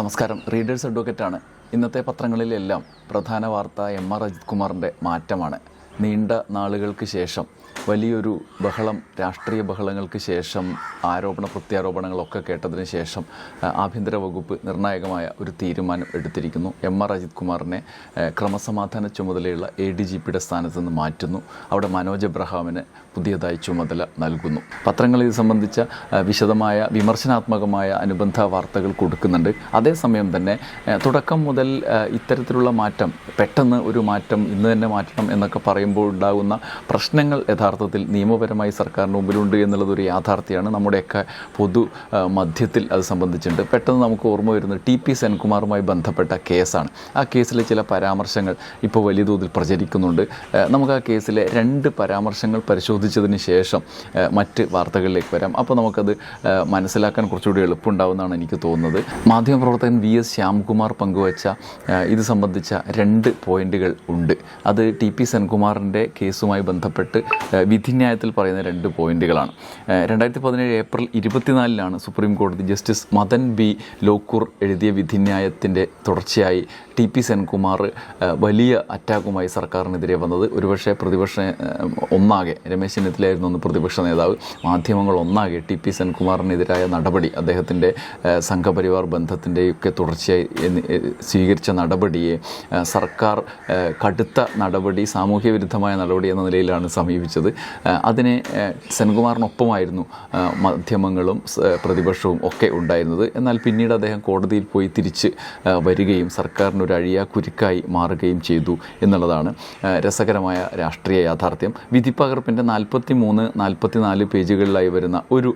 നമസ്കാരം. റീഡേഴ്സ് അഡ്വക്കേറ്റാണ് ഇന്നത്തെ പത്രങ്ങളിലെല്ലാം പ്രധാന വാർത്ത എം ആർ അജിത് കുമാറിന്റെ മാറ്റമാണ്. നീണ്ട നാളുകൾക്ക് ശേഷം വലിയൊരു ബഹളം രാഷ്ട്രീയ ബഹളങ്ങൾക്ക് ശേഷം ആരോപണ പ്രത്യാരോപണങ്ങളൊക്കെ കേട്ടതിന് ശേഷം ആഭ്യന്തര വകുപ്പ് നിർണായകമായ ഒരു തീരുമാനം എടുത്തിരിക്കുന്നു. എം ആർ അജിത് കുമാറിനെ ക്രമസമാധാന ചുമതലയുള്ള എ ഡി ജി പിയുടെ സ്ഥാനത്ത് നിന്ന് മാറ്റുന്നു. അവിടെ മനോജ് എബ്രഹാമിന് പുതിയതായി ചുമതല നൽകുന്നു. പത്രങ്ങൾ ഇത് സംബന്ധിച്ച വിശദമായ വിമർശനാത്മകമായ അനുബന്ധ വാർത്തകൾ കൊടുക്കുന്നുണ്ട്. അതേസമയം തന്നെ തുടക്കം മുതൽ ഇത്തരത്തിലുള്ള മാറ്റം പെട്ടെന്ന് ഒരു മാറ്റം ഇന്ന് തന്നെ മാറ്റണം എന്നൊക്കെ പറയുമ്പോൾ ഉണ്ടാകുന്ന പ്രശ്നങ്ങൾ യഥാർത്ഥത്തിൽ നിയമപരമായി സർക്കാരിന് മുമ്പിലുണ്ട് എന്നുള്ളതൊരു യാഥാർത്ഥ്യമാണ്. നമ്മുടെയൊക്കെ പൊതു മധ്യത്തിൽ അത് സംബന്ധിച്ചിട്ടുണ്ട്. പെട്ടെന്ന് നമുക്ക് ഓർമ്മ വരുന്നത് ടി പി സെൻകുമാറുമായി ബന്ധപ്പെട്ട കേസാണ്. ആ കേസിലെ ചില പരാമർശങ്ങൾ ഇപ്പോൾ വലിയ തോതിൽ പ്രചരിക്കുന്നുണ്ട്. നമുക്ക് ആ കേസിലെ രണ്ട് പരാമർശങ്ങൾ പരിശോധിച്ചതിന് ശേഷം മറ്റ് വാർത്തകളിലേക്ക് വരാം. അപ്പോൾ നമുക്കത് മനസ്സിലാക്കാൻ കുറച്ചുകൂടി എളുപ്പമുണ്ടാവുമെന്നാണ് എനിക്ക് തോന്നുന്നത്. മാധ്യമപ്രവർത്തകൻ വി എസ് ശ്യാംകുമാർ പങ്കുവച്ച ഇത് സംബന്ധിച്ച രണ്ട് പോയിന്റുകൾ ഉണ്ട്. അത് ടി പി സെൻകുമാറിന്റെ കേസുമായി ബന്ധപ്പെട്ട് വിധിന്യായത്തിൽ പറയുന്ന രണ്ട് പോയിന്റുകളാണ്. രണ്ടായിരത്തി പതിനേഴ് ഏപ്രിൽ ഇരുപത്തിനാലിലാണ് സുപ്രീം കോടതി ജസ്റ്റിസ് മദൻ ബി ലോക്കൂർ എഴുതിയ വിധിന്യായത്തിന്റെ തുടർച്ചയായി ടി പി സെൻകുമാർ വലിയ അറ്റാക്കുമായി സർക്കാരിനെതിരെ വന്നത്. ഒരുപക്ഷെ പ്രതിപക്ഷ ഒന്നാകെ രമേശ് ചെന്നിത്തലയായിരുന്നു അന്ന് പ്രതിപക്ഷ നേതാവ്. മാധ്യമങ്ങൾ ഒന്നാകെ ടി പി സെൻകുമാറിനെതിരായ നടപടി അദ്ദേഹത്തിന്റെ സംഘപരിവാർ ബന്ധത്തിന്റെയൊക്കെ തുടർച്ചയായി സ്വീകരിച്ച നടപടിയെ സർക്കാർ കടുത്ത നടപടി സാമൂഹ്യ വിരുദ്ധമായ നടപടി എന്ന നിലയിലാണ് സമീപിച്ചത്. അതിനെ സെൻകുമാറിനൊപ്പമായിരുന്നു മാധ്യമങ്ങളും പ്രതിപക്ഷവും ഒക്കെ ഉണ്ടായിരുന്നത്. എന്നാൽ പിന്നീട് അദ്ദേഹം കോടതിയിൽ പോയി തിരിച്ച് വരികയും സർക്കാരിന് ഒരു അഴിയ കുരുക്കായി മാറുകയും ചെയ്തു എന്നുള്ളതാണ് രസകരമായ രാഷ്ട്രീയ യാഥാർത്ഥ്യം. വിധിപ്പകർപ്പിന്റെ നാൽപ്പത്തി മൂന്ന് നാൽപ്പത്തിനാല് പേജുകളിലായി വരുന്ന ഒരു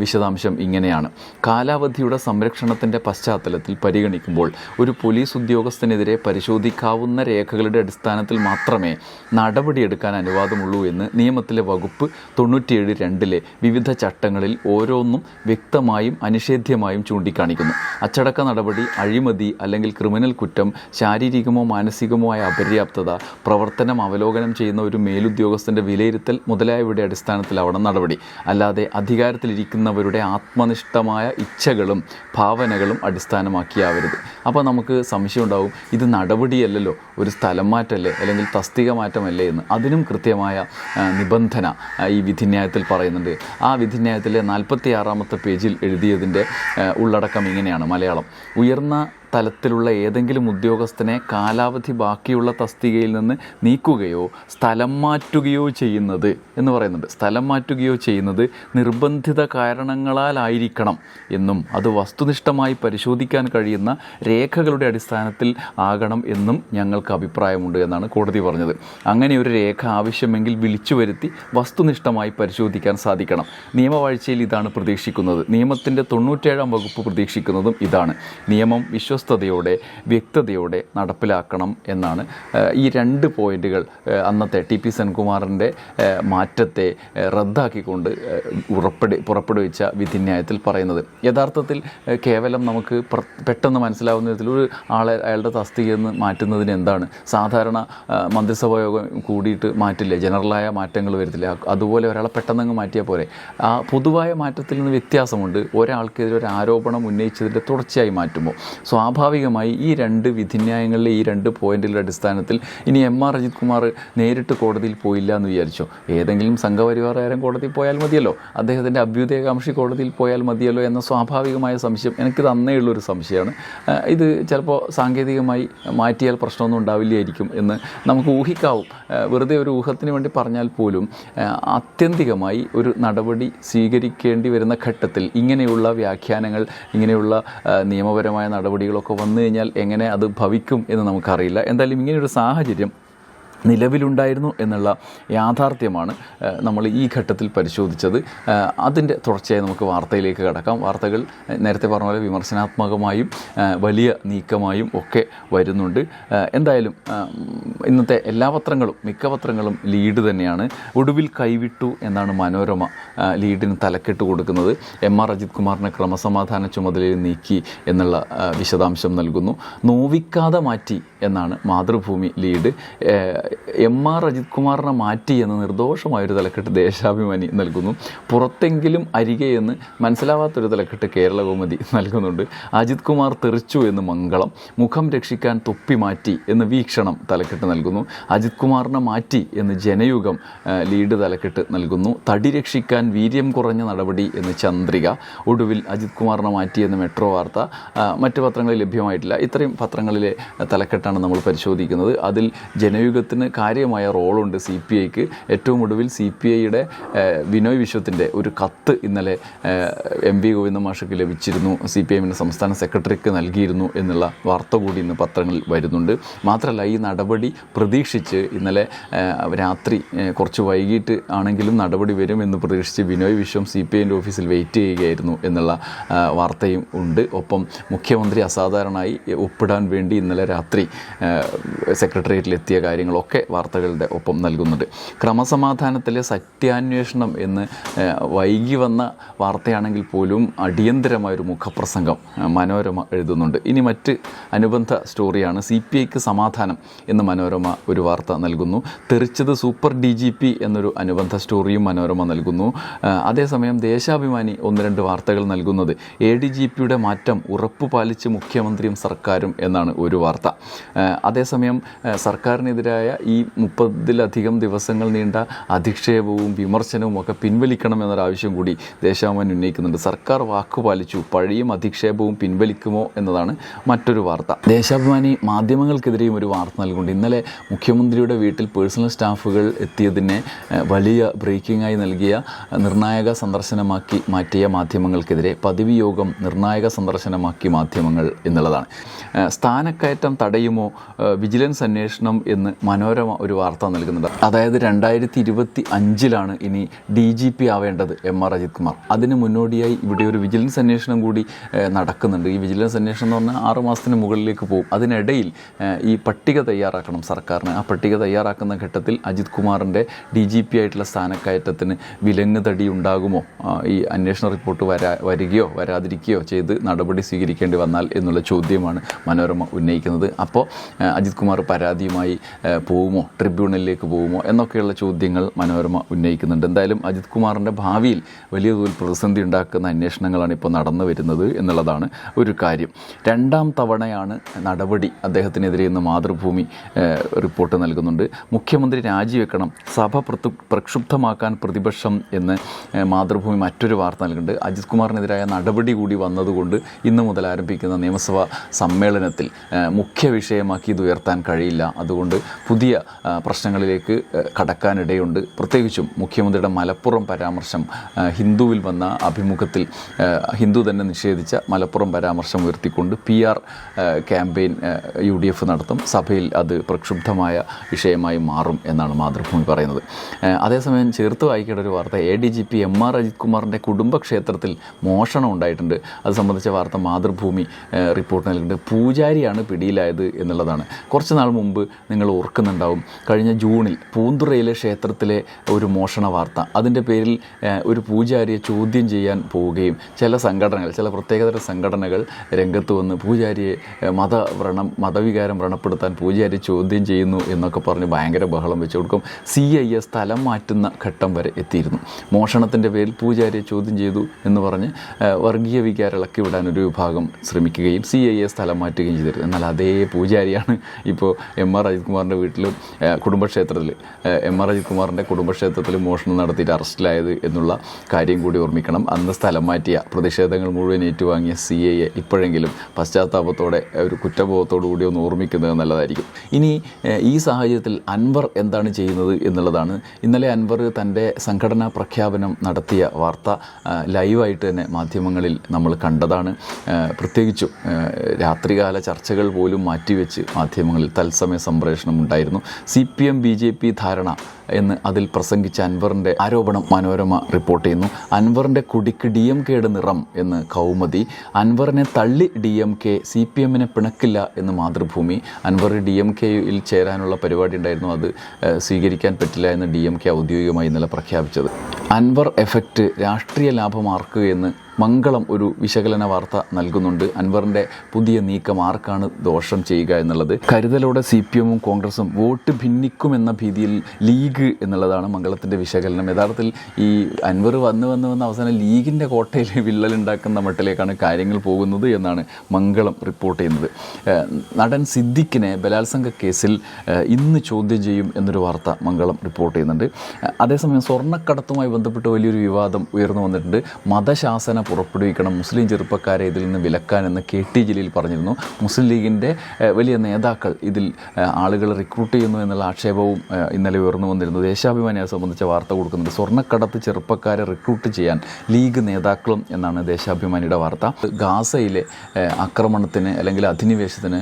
വിശദാംശം ഇങ്ങനെയാണ്. കാലാവധിയുടെ സംരക്ഷണത്തിന്റെ പശ്ചാത്തലത്തിൽ പരിഗണിക്കുമ്പോൾ ഒരു പോലീസ് ഉദ്യോഗസ്ഥനെതിരെ പരിശോധിക്കാവുന്ന രേഖകളുടെ അടിസ്ഥാനത്തിൽ മാത്രമേ നടപടിയെടുക്കാൻ അനുവാദമുള്ളൂ എന്ന് നിയമത്തിലെ വകുപ്പ് തൊണ്ണൂറ്റിയേഴ് രണ്ടിലെ വിവിധ ചട്ടങ്ങളിൽ ഓരോന്നും വ്യക്തമായും അനിഷേധ്യമായും ചൂണ്ടിക്കാണിക്കുന്നു. അച്ചടക്ക നടപടി അഴിമതി അല്ലെങ്കിൽ ക്രിമിനൽ കുറ്റം ശാരീരികമോ മാനസികമോ ആയ അപര്യാപ്തത പ്രവർത്തനം അവലോകനം ചെയ്യുന്ന ഒരു മേലുദ്യോഗസ്ഥന്റെ വിലയിരുത്തൽ മുതലായവയുടെ അടിസ്ഥാനത്തിലാവണം നടപടി. അല്ലാതെ അധികാരത്തിലിരിക്കുന്നവരുടെ ആത്മനിഷ്ഠമായ ഇച്ഛകളും ഭാവനകളും അടിസ്ഥാനമാക്കിയാവരുത് അപ്പോൾ നമുക്ക് സംശയം ഉണ്ടാവും ഇത് നടപടിയല്ലല്ലോ ഒരു സ്ഥലം മാറ്റമല്ലേ അല്ലെങ്കിൽ തസ്തിക മാറ്റമല്ലേ എന്ന്. അതിനും കൃത്യമായ നിബന്ധന ഈ വിധിന്യായത്തിൽ പറയുന്നുണ്ട്. ആ വിധിന്യായത്തിലെ നാൽപ്പത്തി ആറാമത്തെ പേജിൽ എഴുതിയതിന്റെ ഉള്ളടക്കം ഇങ്ങനെയാണ് മലയാളം. ഉയർന്ന തലത്തിലുള്ള ഏതെങ്കിലും ഉദ്യോഗസ്ഥനെ കാലാവധി ബാക്കിയുള്ള തസ്തികയിൽ നിന്ന് നീക്കുകയോ സ്ഥലം മാറ്റുകയോ ചെയ്യുന്നത് എന്ന് പറയുന്നുണ്ട്. സ്ഥലം മാറ്റുകയോ ചെയ്യുന്നത് നിർബന്ധിത കാരണങ്ങളാലായിരിക്കണം എന്നും അത് വസ്തുനിഷ്ഠമായി പരിശോധിക്കാൻ കഴിയുന്ന രേഖകളുടെ അടിസ്ഥാനത്തിൽ ആകണം എന്നും ഞങ്ങൾക്ക് അഭിപ്രായമുണ്ട് എന്നാണ് കോടതി പറഞ്ഞത്. അങ്ങനെ ഒരു രേഖ ആവശ്യമെങ്കിൽ വിളിച്ചു വരുത്തി വസ്തുനിഷ്ഠമായി പരിശോധിക്കാൻ സാധിക്കണം. നിയമവാഴ്ചയിൽ ഇതാണ് പ്രതീക്ഷിക്കുന്നത്. നിയമത്തിന്റെ തൊണ്ണൂറ്റേഴാം വകുപ്പ് പ്രതീക്ഷിക്കുന്നതും ഇതാണ്. നിയമം വിശ്വസ്തയോടെ വ്യക്തതയോടെ നടപ്പിലാക്കണം എന്നാണ്. ഈ രണ്ട് പോയിന്റുകൾ അന്നത്തെ ടി പി സെൻകുമാറിന്റെ മാറ്റത്തെ റദ്ദാക്കിക്കൊണ്ട് ഉറപ്പെടു പുറപ്പെടുവിച്ച വിധിന്യായത്തിൽ പറയുന്നത്. യഥാർത്ഥത്തിൽ കേവലം നമുക്ക് പെട്ടെന്ന് മനസ്സിലാവുന്ന വിധത്തിൽ ഒരു ആളെ അയാളുടെ തസ്തികയിൽ നിന്ന് മാറ്റുന്നതിന് എന്താണ്? സാധാരണ മന്ത്രിസഭാ യോഗം കൂടിയിട്ട് മാറ്റില്ലേ? ജനറലായ മാറ്റങ്ങൾ വരത്തില്ല? അതുപോലെ ഒരാളെ പെട്ടെന്നങ്ങ് മാറ്റിയാൽ പോലെ ആ പൊതുവായ മാറ്റത്തിൽ നിന്ന് വ്യത്യാസമുണ്ട്. ഒരാൾക്കെതിരെ ഒരു ആരോപണം ഉന്നയിച്ചതിന്റെ തുടർച്ചയായി മാറ്റുമ്പോൾ സ്വാഭാവികമായി ഈ രണ്ട് വിധിന്യായങ്ങളിലെ ഈ രണ്ട് പോയിന്റുകളുടെ അടിസ്ഥാനത്തിൽ ഇനി എം ആർ അജിത് കുമാർ നേരിട്ട് കോടതിയിൽ പോയില്ല എന്ന് വിചാരിച്ചോ. ഏതെങ്കിലും സംഘപരിവാറുകാരൻ കോടതിയിൽ പോയാൽ മതിയല്ലോ. അദ്ദേഹത്തിന്റെ അഭ്യുദയകാംക്ഷി കോടതിയിൽ പോയാൽ മതിയല്ലോ എന്ന സ്വാഭാവികമായ സംശയം എനിക്കിത് അന്നേ ഉള്ളൊരു സംശയമാണ്. ഇത് ചിലപ്പോൾ സാങ്കേതികമായി മാറ്റിയാൽ പ്രശ്നമൊന്നും ഉണ്ടാവില്ലായിരിക്കും എന്ന് നമുക്ക് ഊഹിക്കാവും. വെറുതെ ഒരു ഊഹത്തിന് വേണ്ടി പറഞ്ഞാൽ പോലും ആത്യന്തികമായി ഒരു നടപടി സ്വീകരിക്കേണ്ടി വരുന്ന ഘട്ടത്തിൽ ഇങ്ങനെയുള്ള വ്യാഖ്യാനങ്ങൾ ഇങ്ങനെയുള്ള നിയമപരമായ നിയമപരമായ നടപടികളൊക്കെ വന്നു കഴിഞ്ഞാൽ എങ്ങനെ അത് ഭവിക്കും എന്ന് നമുക്കറിയില്ല. എന്തായാലും ഇങ്ങനെയൊരു സാഹചര്യം നിലവിലുണ്ടായിരുന്നു എന്നുള്ള യാഥാർത്ഥ്യമാണ് നമ്മൾ ഈ ഘട്ടത്തിൽ പരിശോധിച്ചത്. അതിന്റെ തുടർച്ചയായി നമുക്ക് വാർത്തയിലേക്ക് കടക്കാം. വാർത്തകൾ നേരത്തെ പറഞ്ഞ പോലെ വിമർശനാത്മകമായും വലിയ നീക്കമായും ഒക്കെ വരുന്നുണ്ട്. എന്തായാലും ഇന്നത്തെ എല്ലാ പത്രങ്ങളും മിക്ക പത്രങ്ങളും ലീഡ് തന്നെയാണ്. ഒടുവിൽ കൈവിട്ടു എന്നാണ് മനോരമ ലീഡിന് തലക്കെട്ട് കൊടുക്കുന്നത്. എം ആർ അജിത് കുമാറിനെ ക്രമസമാധാന ചുമതലയിൽ നീക്കി എന്നുള്ള വിശദാംശം നൽകുന്നു. നോവിക്കാതെ മാറ്റി എന്നാണ് Mathrubhumi lead. M R Ajith കുമാറിനെ മാറ്റി എന്ന് നിർദോഷമായൊരു തലക്കെട്ട് ദേശാഭിമാനി നൽകുന്നു. പുറത്തെങ്കിലും അരികെ എന്ന് മനസ്സിലാവാത്തൊരു തലക്കെട്ട് കേരള കൗമുദി നൽകുന്നുണ്ട്. അജിത് കുമാർ തെറിച്ചു എന്ന് മംഗളം മുഖം രക്ഷിക്കാൻ തൊപ്പി മാറ്റി എന്ന് വീക്ഷണം തലക്കെട്ട് നൽകുന്നു. അജിത് കുമാറിനെ മാറ്റി എന്ന് ജനയുഗം ലീഡ് തലക്കെട്ട് നൽകുന്നു. തടി രക്ഷിക്കാൻ വീര്യം കുറഞ്ഞ നടപടി എന്ന് ചന്ദ്രിക ഒടുവിൽ അജിത് കുമാറിനെ മാറ്റി എന്ന് മെട്രോ വാർത്ത മറ്റ് പത്രങ്ങളിൽ ലഭ്യമായിട്ടില്ല. ഇത്രയും പത്രങ്ങളിലെ തലക്കെട്ടാണ് നമ്മൾ പരിശോധിക്കുന്നത്. അതിൽ ജനയുഗത്തിന് കാര്യമായ റോളുണ്ട് സി പി ഐക്ക്. ഏറ്റവും ഒടുവിൽ സി പി ഐയുടെ വിനോയ് വിശ്വത്തിന്റെ ഒരു കത്ത് ഇന്നലെ എം വി ഗോവിന്ദ മാഷയ്ക്ക് ലഭിച്ചിരുന്നു. സി പി എമ്മിന്റെ സംസ്ഥാന സെക്രട്ടറിക്ക് നൽകിയിരുന്നു എന്നുള്ള വാർത്ത കൂടി ഇന്ന് പത്രങ്ങളിൽ വരുന്നുണ്ട്. മാത്രമല്ല ഈ നടപടി പ്രതീക്ഷിച്ച് ഇന്നലെ രാത്രി കുറച്ച് വൈകിട്ട് ആണെങ്കിലും നടപടി വരും എന്ന് പ്രതീക്ഷിച്ച് വിനോയ് വിശ്വം സി പി ഐന്റെ ഓഫീസിൽ വെയിറ്റ് ചെയ്യുകയായിരുന്നു എന്നുള്ള വാർത്തയും ഉണ്ട്. ഒപ്പം മുഖ്യമന്ത്രി അസാധാരണമായി ഒപ്പിടാൻ വേണ്ടി ഇന്നലെ രാത്രി സെക്രട്ടേറിയറ്റിലെത്തിയ സെക്രട്ടേറിയറ്റിൽ കാര്യങ്ങളൊക്കെ വാർത്തകളുടെ ഒപ്പം നൽകുന്നുണ്ട്. ക്രമസമാധാനത്തിലെ സത്യാന്വേഷണം എന്ന് വൈകി വന്ന വാർത്തയാണെങ്കിൽ പോലും അടിയന്തരമായൊരു മുഖപ്രസംഗം മനോരമ എഴുതുന്നുണ്ട്. ഇനി മറ്റ് അനുബന്ധ സ്റ്റോറിയാണ് സി പി ഐക്ക് സമാധാനം എന്ന് മനോരമ ഒരു വാർത്ത നൽകുന്നു. തെറിച്ചത് സൂപ്പർ ഡി ജി പി എന്നൊരു അനുബന്ധ സ്റ്റോറിയും മനോരമ നൽകുന്നു. അതേസമയം ദേശാഭിമാനി ഒന്ന് രണ്ട് വാർത്തകൾ നൽകുന്നത് എ ഡി ജി പിയുടെ മാറ്റം ഉറപ്പ് പാലിച്ച് മുഖ്യമന്ത്രിയും സർക്കാരും എന്നാണ് ഒരു വാർത്ത. അതേസമയം സർക്കാരിനെതിരായ ഈ മുപ്പതിലധികം ദിവസങ്ങൾ നീണ്ട അധിക്ഷേപവും വിമർശനവും ഒക്കെ പിൻവലിക്കണം എന്നൊരാവശ്യം കൂടി ദേശാഭിമാനി ഉന്നയിക്കുന്നുണ്ട്. സർക്കാർ വാക്കു പാലിച്ചു. പഴിയും അധിക്ഷേപവും പിൻവലിക്കുമോ എന്നതാണ് മറ്റൊരു വാർത്ത. ദേശാഭിമാനി മാധ്യമങ്ങൾക്കെതിരെയും ഒരു വാർത്ത നൽകുന്നുണ്ട്. ഇന്നലെ മുഖ്യമന്ത്രിയുടെ വീട്ടിൽ പേഴ്സണൽ സ്റ്റാഫുകൾ എത്തിയതിനെ വലിയ ബ്രേക്കിംഗായി നൽകിയ നിർണായക സന്ദർശനമാക്കി മാറ്റിയ മാധ്യമങ്ങൾക്കെതിരെ പതിവ് യോഗം നിർണായക സന്ദർശനമാക്കി മാധ്യമങ്ങൾ എന്നുള്ളതാണ്. സ്ഥാനക്കയറ്റം തടയുമോ? വിജിലൻസ് അന്വേഷണം എന്ന് മനോരമ ഒരു വാർത്ത നൽകുന്നുണ്ട്. അതായത് രണ്ടായിരത്തി ഇരുപത്തി അഞ്ചിലാണ് ഇനി ഡി ജി പി ആവേണ്ടത് എം ആർ അജിത് കുമാർ. അതിന് മുന്നോടിയായി ഇവിടെ ഒരു വിജിലൻസ് അന്വേഷണം കൂടി നടക്കുന്നുണ്ട്. ഈ വിജിലൻസ് അന്വേഷണം എന്ന് പറഞ്ഞാൽ ആറ് മാസത്തിന് മുകളിലേക്ക് പോകും. അതിനിടയിൽ ഈ പട്ടിക തയ്യാറാക്കണം സർക്കാരിന്. ആ പട്ടിക തയ്യാറാക്കുന്ന ഘട്ടത്തിൽ അജിത് കുമാറിന്റെ ഡി ജി പി ആയിട്ടുള്ള സ്ഥാനക്കയറ്റത്തിന് വിലങ്ങ് തടി ഉണ്ടാകുമോ ഈ അന്വേഷണ റിപ്പോർട്ട് വരാ വരികയോ വരാതിരിക്കുകയോ ചെയ്ത് നടപടി സ്വീകരിക്കേണ്ടി വന്നാൽ എന്നുള്ള ചോദ്യമാണ് മനോരമ ഉന്നയിക്കുന്നത്. അപ്പോൾ അജിത് കുമാർ പരാതിയുമായി ഏഹ്, പോവുമോ ട്രിബ്യൂണലിലേക്ക് പോകുമോ? എന്നൊക്കെയുള്ള ചോദ്യങ്ങൾ മനോരമ ഉന്നയിക്കുന്നുണ്ട്. എന്തായാലും അജിത് കുമാറിന്റെ ഭാവിയിൽ വലിയ തോതിൽ പ്രതിസന്ധി ഉണ്ടാക്കുന്ന അന്വേഷണങ്ങളാണ് ഇപ്പോൾ നടന്നു വരുന്നത് എന്നുള്ളതാണ് ഒരു കാര്യം. രണ്ടാം തവണയാണ് നടപടി അദ്ദേഹത്തിനെതിരെ ഇന്ന് മാതൃഭൂമി റിപ്പോർട്ട് നൽകുന്നുണ്ട്. മുഖ്യമന്ത്രി രാജിവെക്കണം സഭ പ്രക്ഷുബ്ധമാക്കാൻ പ്രതിപക്ഷം എന്ന് മാതൃഭൂമി മറ്റൊരു വാർത്ത നൽകുന്നുണ്ട്. അജിത് കുമാറിനെതിരായ നടപടി കൂടി വന്നതുകൊണ്ട് ഇന്ന് മുതൽ ആരംഭിക്കുന്ന നിയമസഭാ സമ്മേളനത്തിൽ മുഖ്യ വിഷയമാക്കി ഇത് ഉയർത്താൻ കഴിയില്ല. അതുകൊണ്ട് പുതിയ ആ, പ്രശ്നങ്ങളിലേക്ക് കടക്കാനിടയുണ്ട്. പ്രത്യേകിച്ചും മുഖ്യമന്ത്രിയുടെ മലപ്പുറം പരാമർശം ഹിന്ദുവിൽ വന്ന അഭിമുഖത്തിൽ ഹിന്ദു തന്നെ നിഷേധിച്ച മലപ്പുറം പരാമർശം ഉയർത്തിക്കൊണ്ട് P R campaign U D F നടത്തും. സഭയിൽ അത് പ്രക്ഷുബ്ധമായ വിഷയമായി മാറും എന്നാണ് മാതൃഭൂമി പറയുന്നത്. അതേസമയം ചേർത്ത് വായിക്കേണ്ട ഒരു വാർത്ത A D G P M R Ajith കുമാറിന്റെ കുടുംബക്ഷേത്രത്തിൽ മോഷണം ഉണ്ടായിട്ടുണ്ട്. അത് സംബന്ധിച്ച വാർത്ത മാതൃഭൂമി റിപ്പോർട്ട് നൽകുന്നുണ്ട്. പൂജാരിയാണ് പിടിയിലായത് എന്നുള്ളതാണ്. കുറച്ച് നാൾ മുമ്പ് നിങ്ങൾ ഓർക്കുന്നുണ്ടാവും കഴിഞ്ഞ ജൂണിൽ പൂന്തുറയിലെ ക്ഷേത്രത്തിലെ ഒരു മോഷണ വാർത്ത. അതിന്റെ പേരിൽ ഒരു പൂജാരിയെ ചോദ്യം ചെയ്യാൻ പോവുകയും ചില സംഘടനകൾ ചില പ്രത്യേകതര സംഘടനകൾ രംഗത്ത് വന്ന് പൂജാരിയെ മതവ്രണം മതവികാരം വ്രണപ്പെടുത്താൻ പൂജാരി ചോദ്യം ചെയ്യുന്നു എന്നൊക്കെ പറഞ്ഞ് ഭയങ്കര ബഹളം വെച്ചു കൊടുക്കും. സി ഐ എ സ്ഥലം മാറ്റുന്ന ഘട്ടം വരെ എത്തിയിരുന്നു. മോഷണത്തിന്റെ പേരിൽ പൂജാരിയെ ചോദ്യം ചെയ്തു എന്ന് പറഞ്ഞ് വർഗീയ വികാരം ഇളക്കി വിടാൻ ഒരു വിഭാഗം ശ്രമിക്കുകയും സി ഐ എ സ്ഥലം മാറ്റുകയും ചെയ്തിരുന്നു. എന്നാൽ അതേ പൂജാരിയാണ് ഇപ്പോൾ എം ആർ അജിത് കുമാറിന്റെ വീട്ടിലും ഏഹ്, കുടുംബക്ഷേത്രത്തിൽ എം ആർ അജിത് കുമാറിന്റെ കുടുംബക്ഷേത്രത്തിൽ മോഷണം നടത്തിയിട്ട് അറസ്റ്റിലായത് എന്നുള്ള കാര്യം കൂടി ഓർമ്മിക്കണം. അന്ന് സ്ഥലം മാറ്റിയ പ്രതിഷേധങ്ങൾ മുഴുവൻ ഏറ്റുവാങ്ങിയ സി എ ഇപ്പോഴെങ്കിലും പശ്ചാത്താപത്തോടെ ഒരു കുറ്റബോധത്തോടു കൂടി ഒന്ന് ഓർമ്മിക്കുന്നത് നല്ലതായിരിക്കും. ഇനി ഈ സാഹചര്യത്തിൽ അൻവർ എന്താണ് ചെയ്യുന്നത് എന്നുള്ളതാണ്. ഇന്നലെ അൻവർ തന്റെ സംഘടനാ പ്രഖ്യാപനം നടത്തിയ വാർത്ത ലൈവായിട്ട് തന്നെ മാധ്യമങ്ങളിൽ നമ്മൾ കണ്ടതാണ്. പ്രത്യേകിച്ചും രാത്രികാല ചർച്ചകൾ പോലും മാറ്റിവെച്ച് മാധ്യമങ്ങളിൽ തത്സമയ സംപ്രേഷണം ഉണ്ടായിരുന്നു. C P M B J P ധാരണ എന്ന് അതിൽ പ്രസംഗിച്ച അൻവറിന്റെ ആരോപണം മനോരമ റിപ്പോർട്ട് ചെയ്യുന്നു. അൻവറിന്റെ കുടിക്ക് ഡി എം കെയുടെ നിറം എന്ന് കൗമുദി അൻവറിനെ തള്ളി D M K C P എമ്മിനെ പിണക്കില്ല എന്ന് മാതൃഭൂമി അൻവർ ഡി എം കെയിൽ ചേരാനുള്ള പരിപാടി ഉണ്ടായിരുന്നു അത് സ്വീകരിക്കാൻ പറ്റില്ല എന്ന് ഡി എം കെ ഔദ്യോഗികമായി ഇന്നലെ പ്രഖ്യാപിച്ചത്. അൻവർ എഫക്റ്റ് രാഷ്ട്രീയ ലാഭമാർക്ക് എന്ന് മംഗളം ഒരു വിശകലന വാർത്ത നൽകുന്നുണ്ട്. അൻവറിന്റെ പുതിയ നീക്കം ആർക്കാണ് ദോഷം ചെയ്യുക എന്നുള്ളത്? കരുതലോടെ സി പി എമ്മും കോൺഗ്രസും വോട്ട് ഭിന്നിക്കുമെന്ന ഭീതിയിൽ ലീഗ് എന്നുള്ളതാണ് മംഗളത്തിന്റെ വിശകലനം. യഥാർത്ഥത്തിൽ ഈ അൻവർ വന്ന് വന്ന് വന്ന് അവസാനം ലീഗിന്റെ കോട്ടയിൽ വിള്ളലുണ്ടാക്കുന്ന മട്ടിലേക്കാണ് കാര്യങ്ങൾ പോകുന്നത് എന്നാണ് മംഗളം റിപ്പോർട്ട് ചെയ്യുന്നത്. നടൻ സിദ്ദിഖിനെ ബലാത്സംഗ കേസിൽ ഇന്ന് ചോദ്യം ചെയ്യും എന്നൊരു വാർത്ത മംഗളം റിപ്പോർട്ട് ചെയ്യുന്നുണ്ട്. അതേസമയം സ്വർണക്കടത്തുമായി ബന്ധപ്പെട്ട് വലിയൊരു വിവാദം ഉയർന്നു വന്നിട്ടുണ്ട്. മതശാസന പുറപ്പെടുവിക്കണം. മുസ്ലിം ചെറുപ്പക്കാരെ ഇതിൽ നിന്ന് വിലക്കാനെന്ന് കെ ടി ജലീൽ പറഞ്ഞിരുന്നു. മുസ്ലിം ലീഗിന്റെ വലിയ നേതാക്കൾ ഇതിൽ ആളുകൾ റിക്രൂട്ട് ചെയ്യുന്നു എന്നുള്ള ആക്ഷേപവും ഇന്നലെ ഉയർന്നു വന്നിരുന്നു. ദേശാഭിമാനിയെ സംബന്ധിച്ച വാർത്ത കൊടുക്കുന്നുണ്ട്. സ്വർണക്കടത്ത് ചെറുപ്പക്കാരെ റിക്രൂട്ട് ചെയ്യാൻ ലീഗ് നേതാക്കളും എന്നാണ് ദേശാഭിമാനിയുടെ വാർത്ത. ഗാസയിലെ ആക്രമണത്തിന് അല്ലെങ്കിൽ അധിനിവേശത്തിന്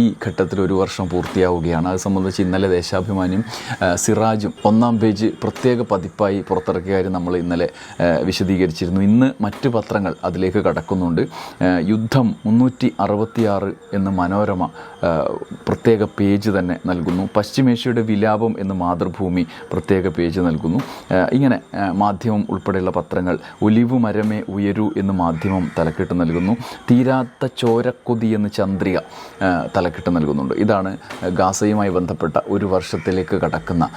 ഈ ഘട്ടത്തിൽ ഒരു വർഷം പൂർത്തിയാവുകയാണ്. അത് സംബന്ധിച്ച് ഇന്നലെ ദേശാഭിമാനിയും സിറാജും ഒന്നാം പേജ് പ്രത്യേക പതിപ്പായി പുറത്തിറക്കിയ കാര്യം നമ്മൾ ഇന്നലെ വിശദീകരിച്ചിരുന്നു. ഇന്ന് മറ്റ് പത്രങ്ങൾ അതിലേക്ക് കടക്കുന്നുണ്ട്. യുദ്ധം മുന്നൂറ്റി അറുപത്തിയാറ് എന്ന മനോരമ പ്രത്യേക പേജ് തന്നെ നൽകുന്നു. പശ്ചിമേഷ്യയുടെ വിലാപം എന്ന മാതൃഭൂമി പ്രത്യേക പേജ് നൽകുന്നു. ഇങ്ങനെ മാധ്യമം ഉൾപ്പെടെയുള്ള പത്രങ്ങൾ ഒലിവു മരമേ ഉയരൂ എന്ന് മാധ്യമം തലക്കെട്ട് നൽകുന്നു. തീരാത്ത ചോരക്കൊതി എന്ന് ചന്ദ്രിക തലക്കെട്ട് നൽകുന്നുണ്ട്. ഇതാണ് ഗാസയുമായി ബന്ധപ്പെട്ട ഒരു വർഷത്തിലേക്ക് കടക്കുന്ന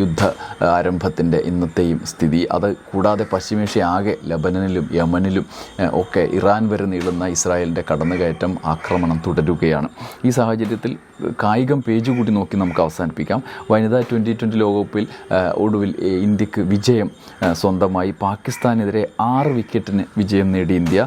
യുദ്ധ ആരംഭത്തിന്റെ ഇന്നത്തെയും സ്ഥിതി. അത് കൂടാതെ പശ്ചിമേഷ്യ ആകെ ലബനനിലും യമനിലും ഏഹ് ഒക്കെ ഇറാൻ വരെ നീളുന്ന ഇസ്രായേലിന്റെ കടന്നുകയറ്റം ആക്രമണം തുടരുകയാണ്. ഈ സാഹചര്യത്തിൽ കായികം പേജ് കൂടി നോക്കി നമുക്ക് അവസാനിപ്പിക്കാം. വനിതാ ട്വന്റി ട്വന്റി ലോകകപ്പിൽ ഒടുവിൽ ഇന്ത്യയ്ക്ക് വിജയം സ്വന്തമായി പാകിസ്ഥാനെതിരെ ആറ് വിക്കറ്റിന് വിജയം നേടി ഇന്ത്യ.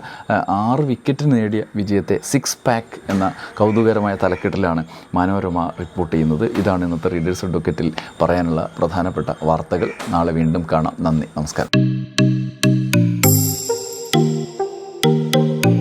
ആറ് വിക്കറ്റിന് നേടിയ വിജയത്തെ സിക്സ് പാക്ക് എന്ന കൗതുകരമായ തലക്കെട്ടിലാണ് മനോരമ റിപ്പോർട്ട് ചെയ്യുന്നത്. ഇതാണ് ഇന്നത്തെ റീഡേഴ്സ് അഡ്വക്കറ്റിൽ പറയാനുള്ള പ്രധാനപ്പെട്ട വാർത്തകൾ. നാളെ വീണ്ടും കാണാം. നന്ദി. നമസ്കാരം.